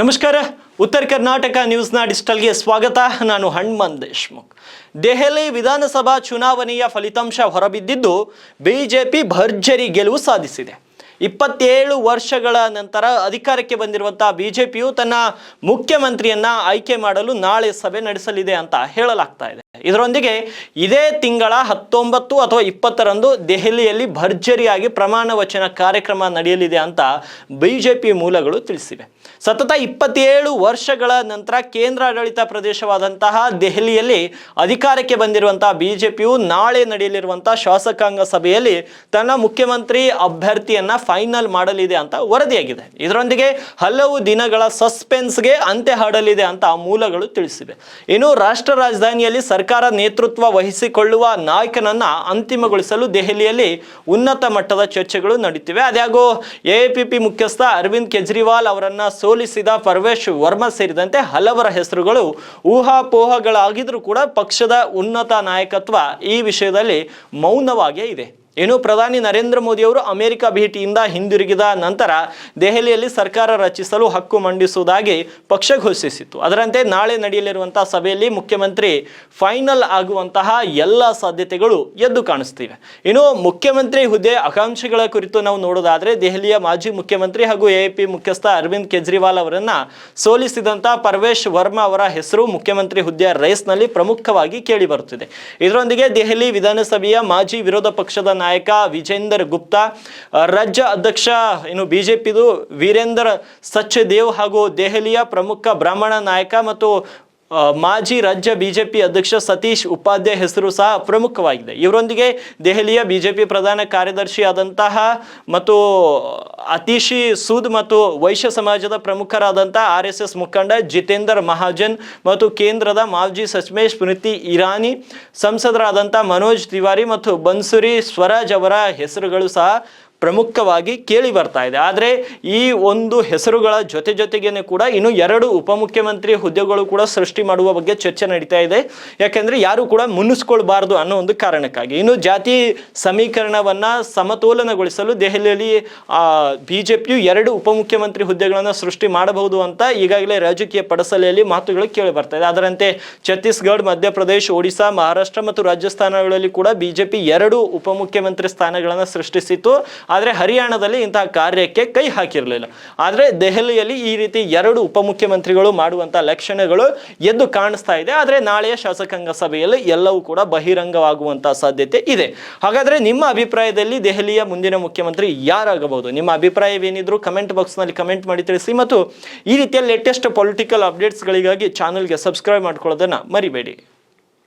ನಮಸ್ಕಾರ. ಉತ್ತರ ಕರ್ನಾಟಕ ನ್ಯೂಸ್ನ ಡಿಜಿಟಲ್ಗೆ ಸ್ವಾಗತ. ನಾನು ಹಣ್ಮನ್ ದೇಶ್ಮುಖ್. ದೆಹಲಿ ವಿಧಾನಸಭಾ ಚುನಾವಣೆಯ ಫಲಿತಾಂಶ ಹೊರಬಿದ್ದಿದ್ದು ಬಿಜೆಪಿ ಭರ್ಜರಿ ಗೆಲುವು ಸಾಧಿಸಿದೆ. ಇಪ್ಪತ್ತೇಳು ವರ್ಷಗಳ ನಂತರ ಅಧಿಕಾರಕ್ಕೆ ಬಂದಿರುವಂತಹ ಬಿಜೆಪಿಯು ತನ್ನ ಮುಖ್ಯಮಂತ್ರಿಯನ್ನ ಆಯ್ಕೆ ಮಾಡಲು ನಾಳೆ ಸಭೆ ನಡೆಸಲಿದೆ ಅಂತ ಹೇಳಲಾಗ್ತಾ ಇದೆ. ಇದರೊಂದಿಗೆ ಇದೇ ತಿಂಗಳ ಹತ್ತೊಂಬತ್ತು ಅಥವಾ ಇಪ್ಪತ್ತರಂದು ದೆಹಲಿಯಲ್ಲಿ ಭರ್ಜರಿಯಾಗಿ ಪ್ರಮಾಣ ವಚನ ಕಾರ್ಯಕ್ರಮ ನಡೆಯಲಿದೆ ಅಂತ ಬಿಜೆಪಿ ಮೂಲಗಳು ತಿಳಿಸಿವೆ. ಸತತ ಇಪ್ಪತ್ತೇಳು ವರ್ಷಗಳ ನಂತರ ಕೇಂದ್ರಾಡಳಿತ ಪ್ರದೇಶವಾದಂತಹ ದೆಹಲಿಯಲ್ಲಿ ಅಧಿಕಾರಕ್ಕೆ ಬಂದಿರುವಂತಹ ಬಿಜೆಪಿಯು ನಾಳೆ ನಡೆಯಲಿರುವಂತಹ ಶಾಸಕಾಂಗ ಸಭೆಯಲ್ಲಿ ತನ್ನ ಮುಖ್ಯಮಂತ್ರಿ ಅಭ್ಯರ್ಥಿಯನ್ನ ಫೈನಲ್ ಮಾಡಲಿದೆ ಅಂತ ವರದಿಯಾಗಿದೆ. ಇದರೊಂದಿಗೆ ಹಲವು ದಿನಗಳ ಸಸ್ಪೆನ್ಸ್ಗೆ ಅಂತ್ಯ ಹಾಡಲಿದೆ ಅಂತ ಮೂಲಗಳು ತಿಳಿಸಿವೆ. ಇನ್ನು ರಾಷ್ಟ್ರ ರಾಜಧಾನಿಯಲ್ಲಿ ಸರ್ಕಾರ ನೇತೃತ್ವ ವಹಿಸಿಕೊಳ್ಳುವ ನಾಯಕನನ್ನ ಅಂತಿಮಗೊಳಿಸಲು ದೆಹಲಿಯಲ್ಲಿ ಉನ್ನತ ಮಟ್ಟದ ಚರ್ಚೆಗಳು ನಡೀತಿವೆ. ಅದ್ಯಾಗೋ ಎಎಪಿಪಿ ಮುಖ್ಯಸ್ಥ ಅರವಿಂದ್ ಕೇಜ್ರಿವಾಲ್ ಅವರನ್ನ ಸೋಲಿಸಿದ ಪರ್ವೇಶ್ ವರ್ಮಾ ಸೇರಿದಂತೆ ಹಲವರ ಹೆಸರುಗಳು ಊಹಾಪೋಹಗಳಾಗಿದ್ರೂ ಕೂಡ ಪಕ್ಷದ ಉನ್ನತ ನಾಯಕತ್ವ ಈ ವಿಷಯದಲ್ಲಿ ಮೌನವಾಗೇ ಇದೆ. ಇನ್ನು ಪ್ರಧಾನಿ ನರೇಂದ್ರ ಮೋದಿ ಅವರು ಅಮೆರಿಕ ಭೇಟಿಯಿಂದ ಹಿಂದಿರುಗಿದ ನಂತರ ದೆಹಲಿಯಲ್ಲಿ ಸರ್ಕಾರ ರಚಿಸಲು ಹಕ್ಕು ಮಂಡಿಸುವುದಾಗಿ ಪಕ್ಷ ಘೋಷಿಸಿತ್ತು. ಅದರಂತೆ ನಾಳೆ ನಡೆಯಲಿರುವಂತಹ ಸಭೆಯಲ್ಲಿ ಮುಖ್ಯಮಂತ್ರಿ ಫೈನಲ್ ಆಗುವಂತಹ ಎಲ್ಲ ಸಾಧ್ಯತೆಗಳು ಎದ್ದು ಕಾಣಿಸ್ತಿವೆ. ಇನ್ನು ಮುಖ್ಯಮಂತ್ರಿ ಹುದ್ದೆ ಆಕಾಂಕ್ಷಿಗಳ ಕುರಿತು ನಾವು ನೋಡೋದಾದ್ರೆ ದೆಹಲಿಯ ಮಾಜಿ ಮುಖ್ಯಮಂತ್ರಿ ಹಾಗೂ ಎಪಿ ಮುಖ್ಯಸ್ಥ ಅರವಿಂದ್ ಕೇಜ್ರಿವಾಲ್ ಅವರನ್ನ ಸೋಲಿಸಿದಂತಹ ಪರ್ವೇಶ್ ವರ್ಮಾ ಅವರ ಹೆಸರು ಮುಖ್ಯಮಂತ್ರಿ ಹುದ್ದೆಯ ರೇಸ್ನಲ್ಲಿ ಪ್ರಮುಖವಾಗಿ ಕೇಳಿ ಬರುತ್ತಿದೆ. ಇದರೊಂದಿಗೆ ದೆಹಲಿ ವಿಧಾನಸಭೆಯ ಮಾಜಿ ವಿರೋಧ ಪಕ್ಷದ ವಿಜೇಂದರ್ ಗುಪ್ತಾ ರಾಜ್ಯ ಅಧ್ಯಕ್ಷ ಇನ್ನು ಬಿಜೆಪಿದು ವೀರೇಂದ್ರ ಸಚ್ಚದೇವ್ ಹಾಗೂ ದೆಹಲಿಯ ಪ್ರಮುಖ ಬ್ರಾಹ್ಮಣ ನಾಯಕ ಮತ್ತು ಮಾಜಿ ರಾಜ್ಯ ಬಿಜೆಪಿ ಅಧ್ಯಕ್ಷ ಸತೀಶ್ ಉಪಾಧ್ಯಾಯ ಹೆಸರು ಸಹ ಪ್ರಮುಖವಾಗಿದೆ. ಇವರೊಂದಿಗೆ ದೆಹಲಿಯ ಬಿಜೆಪಿ ಪ್ರಧಾನ ಕಾರ್ಯದರ್ಶಿ ಆದಂತಹ ಮತ್ತು ಅತೀಶಿ ಸೂದ್ ಮತ್ತು ವೈಶ್ಯ ಸಮಾಜದ ಪ್ರಮುಖರಾದಂತಹ ಆರ್ ಎಸ್ ಎಸ್ ಮುಖಂಡ ಜಿತೇಂದರ್ ಮಹಾಜನ್ ಮತ್ತು ಕೇಂದ್ರದ ಮಾಜಿ ಸಚಿವೆ ಸ್ಮೃತಿ ಇರಾನಿ, ಸಂಸದರಾದಂಥ ಮನೋಜ್ ತಿವಾರಿ ಮತ್ತು ಬನ್ಸುರಿ ಸ್ವರಾಜ್ ಅವರ ಹೆಸರುಗಳು ಸಹ ಪ್ರಮುಖವಾಗಿ ಕೇಳಿ ಬರ್ತಾ ಇದೆ. ಆದರೆ ಈ ಒಂದು ಹೆಸರುಗಳ ಜೊತೆ ಜೊತೆಗೇನೆ ಕೂಡ ಇನ್ನು ಎರಡು ಉಪಮುಖ್ಯಮಂತ್ರಿ ಹುದ್ದೆಗಳು ಕೂಡ ಸೃಷ್ಟಿ ಮಾಡುವ ಬಗ್ಗೆ ಚರ್ಚೆ ನಡೀತಾ ಇದೆ. ಯಾಕೆಂದ್ರೆ ಯಾರು ಕೂಡ ಮುನ್ನಿಸ್ಕೊಳ್ಬಾರ್ದು ಅನ್ನೋ ಒಂದು ಕಾರಣಕ್ಕಾಗಿ. ಇನ್ನು ಜಾತಿ ಸಮೀಕರಣವನ್ನ ಸಮತೋಲನಗೊಳಿಸಲು ದೆಹಲಿಯಲ್ಲಿ ಬಿಜೆಪಿಯು ಎರಡು ಉಪಮುಖ್ಯಮಂತ್ರಿ ಹುದ್ದೆಗಳನ್ನು ಸೃಷ್ಟಿ ಮಾಡಬಹುದು ಅಂತ ಈಗಾಗಲೇ ರಾಜಕೀಯ ಪಡಸಲೆಯಲ್ಲಿ ಮಾತುಗಳು ಕೇಳಿ ಬರ್ತಾ ಇದೆ. ಅದರಂತೆ ಛತ್ತೀಸ್ಗಢ, ಮಧ್ಯಪ್ರದೇಶ, ಒಡಿಶಾ, ಮಹಾರಾಷ್ಟ್ರ ಮತ್ತು ರಾಜಸ್ಥಾನಗಳಲ್ಲಿ ಕೂಡ ಬಿಜೆಪಿ ಎರಡು ಉಪಮುಖ್ಯಮಂತ್ರಿ ಸ್ಥಾನಗಳನ್ನು ಸೃಷ್ಟಿಸಿತ್ತು. ಆದರೆ ಹರಿಯಾಣದಲ್ಲಿ ಇಂತಹ ಕಾರ್ಯಕ್ಕೆ ಕೈ ಹಾಕಿರಲಿಲ್ಲ. ಆದರೆ ದೆಹಲಿಯಲ್ಲಿ ಈ ರೀತಿ ಎರಡು ಉಪಮುಖ್ಯಮಂತ್ರಿಗಳು ಮಾಡುವಂಥ ಲಕ್ಷಣಗಳು ಎದ್ದು ಕಾಣಿಸ್ತಾ ಇದೆ. ಆದರೆ ನಾಳೆಯ ಶಾಸಕಾಂಗ ಸಭೆಯಲ್ಲಿ ಎಲ್ಲವೂ ಕೂಡ ಬಹಿರಂಗವಾಗುವಂತಹ ಸಾಧ್ಯತೆ ಇದೆ. ಹಾಗಾದರೆ ನಿಮ್ಮ ಅಭಿಪ್ರಾಯದಲ್ಲಿ ದೆಹಲಿಯ ಮುಂದಿನ ಮುಖ್ಯಮಂತ್ರಿ ಯಾರಾಗಬಹುದು? ನಿಮ್ಮ ಅಭಿಪ್ರಾಯವೇನಿದ್ರು ಕಮೆಂಟ್ ಬಾಕ್ಸ್ನಲ್ಲಿ ಕಮೆಂಟ್ ಮಾಡಿ ತಿಳಿಸಿ. ಮತ್ತು ಈ ರೀತಿಯ ಲೇಟೆಸ್ಟ್ ಪೊಲಿಟಿಕಲ್ ಅಪ್ಡೇಟ್ಸ್ಗಳಿಗಾಗಿ ಚಾನಲ್ಗೆ ಸಬ್ಸ್ಕ್ರೈಬ್ ಮಾಡ್ಕೊಳ್ಳೋದನ್ನು ಮರಿಬೇಡಿ.